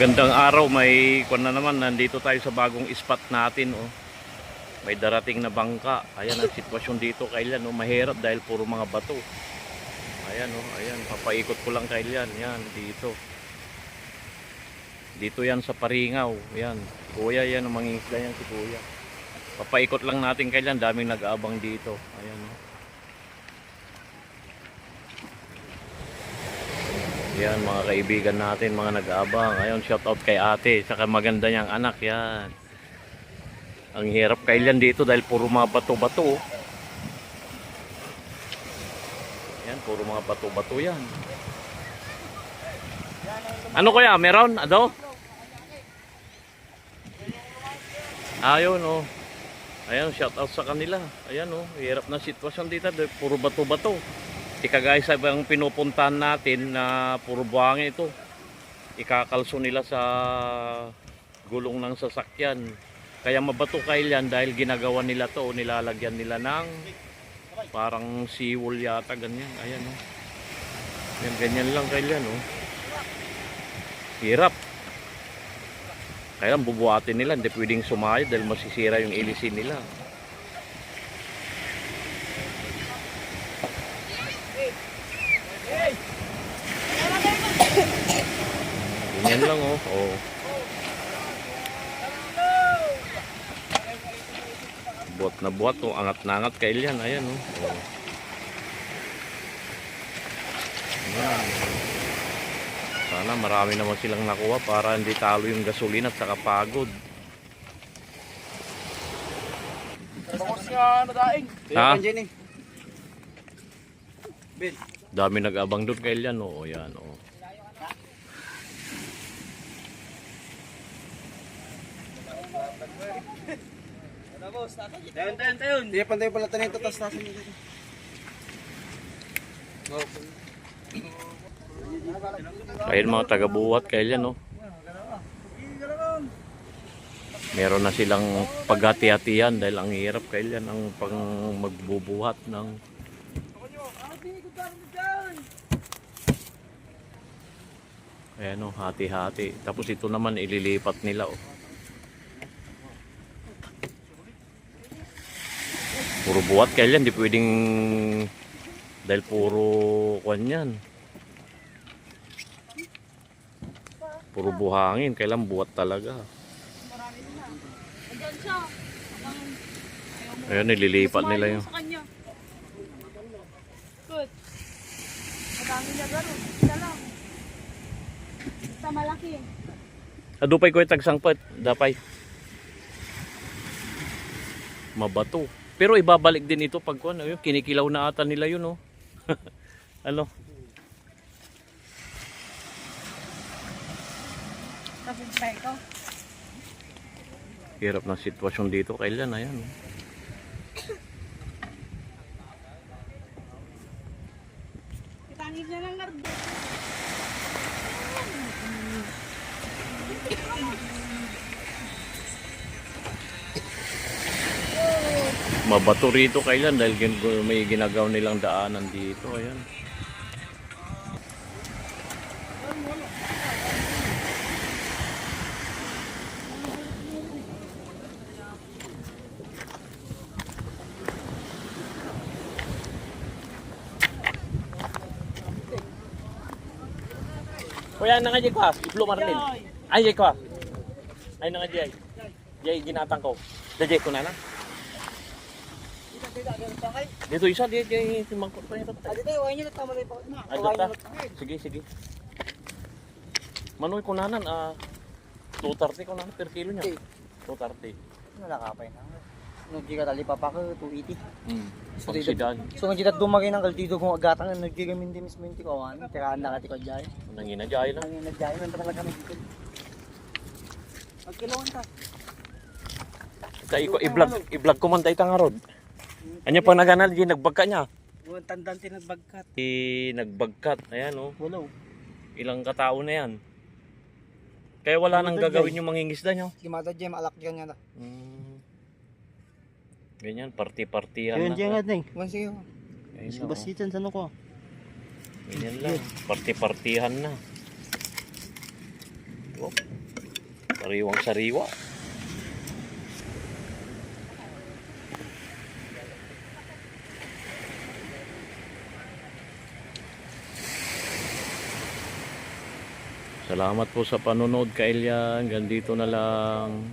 Magandang araw, may kwan na naman, nandito tayo sa bagong spot natin, oh. May darating na bangka. Ayan ang sitwasyon dito, kailan, oh. Mahirap dahil puro mga bato. Ayan, oh, ayan, papaikot ko lang kailan, yan, dito. Dito yan sa Paringaw, yan. Kuya, yan, ang mangingisda yan si Kuya. Papaikot lang natin kailan, daming nag-aabang dito. Ayan, oh. Yan mga kaibigan natin, mga nag-aabang. Ayun, shout out kay ate, saka maganda niyang anak yan. Ang hirap kailan dito dahil puro mga bato-bato. Yan, puro mga bato-bato yan. Ano kaya, meron? Ado? Ayun, oh. Ayan, shout out sa kanila. Ayan, oh. Hirap na sitwasyon dito puro bato-bato. Di kagaya sa ibang pinupuntahan natin na puro buhangin ito. Ikakalso nila sa gulong ng sasakyan. Kaya mabato kail yan dahil ginagawa nila to, nilalagyan nila ng parang seawool yata, ganyan. Ayan o. Yan, ganyan lang kail yan o. Hirap. Kaya bubuhatin nila, hindi pwedeng sumayad dahil masisira yung ilisin nila. Ganyan lang oh. oh. Buhat na buhat oh. Angat na angat kay Elian. Ayan oh. oh. Ayan. Sana marami naman silang nakuha para hindi talo yung gasolina at saka pagod. Tapos nga ano daing. Ha? Dami nag-abang doon kay Elian oh. Ayan oh. Tayon, tayon, tayon. Hindi pantay pala tayo tatas natin dito. Ayun mga taga-buhat kay Elian oh. Meron na silang paghati-hatian dahil ang hirap kay Elian ang pang magbubuhat ng Ayan oh, hati-hati. Tapos ito naman ililipat nila oh. Puro buhat kaya yan, di pwedeng dahil puro kwan yan. Puro buhangin, kailan buhat talaga. Ayun, nililipat nila kanya. Good. Madami na gano'n. Isa lang. Basta malaki. Adupay ko yung tagsangpat, dapay. Mabato. Pero ibabalik din ito pag ano, yun, kinikilaw na ata nila yun, oh. ano? Pa ikaw. Hirap na sitwasyon dito, kailan, ayan. oh. Kitangin niya ng nardo. Mabato rito kailan dahil gin- may ginagaw nilang daanan dito, ayan. Kuya, na nga ka, iplo marlin. Ay, jay ka. Ay, na nga jay. Jay, ginatang ko. Dajay ko na na. Dito isa, di di si mangkot pa ito. Ah, dito, niyo na tama na yung Ay, dito. Sige, sige. Manoy ko nanan, ah, 230 ko nanan per kilo niya. 230. Nalakapay na. Di ka tali pa pa ko, 280. Hmm. So, Pag dito- sidan, So, nung kita dumagay ng kaltido kung agatang, nagkigamin din mismo yung tikawan. Tirahan na kati ko dyan. nangina jay lang. Ang yung nagdyan, man talaga kami dito. Magkilawan ka. Ko i-vlog, i-vlog ko man tay tangarod. Anya pa naganal di nagbagka niya. Buwan tandang tinagbagkat. I nagbagkat, ayan oh. Wala. Ilang katao na yan. Kaya wala nang gagawin yung mangingisda niyo. Gimata dyan, alak dyan nga na. Hmm. Ganyan, party-partihan Ayun na. dyan nga din. Buwan sige. Oh. Basitan sa ano ko. Ganyan lang. Party-partihan na. Oh, sariwang sariwa. Salamat po sa panonood, Kailya. Hanggang dito na lang.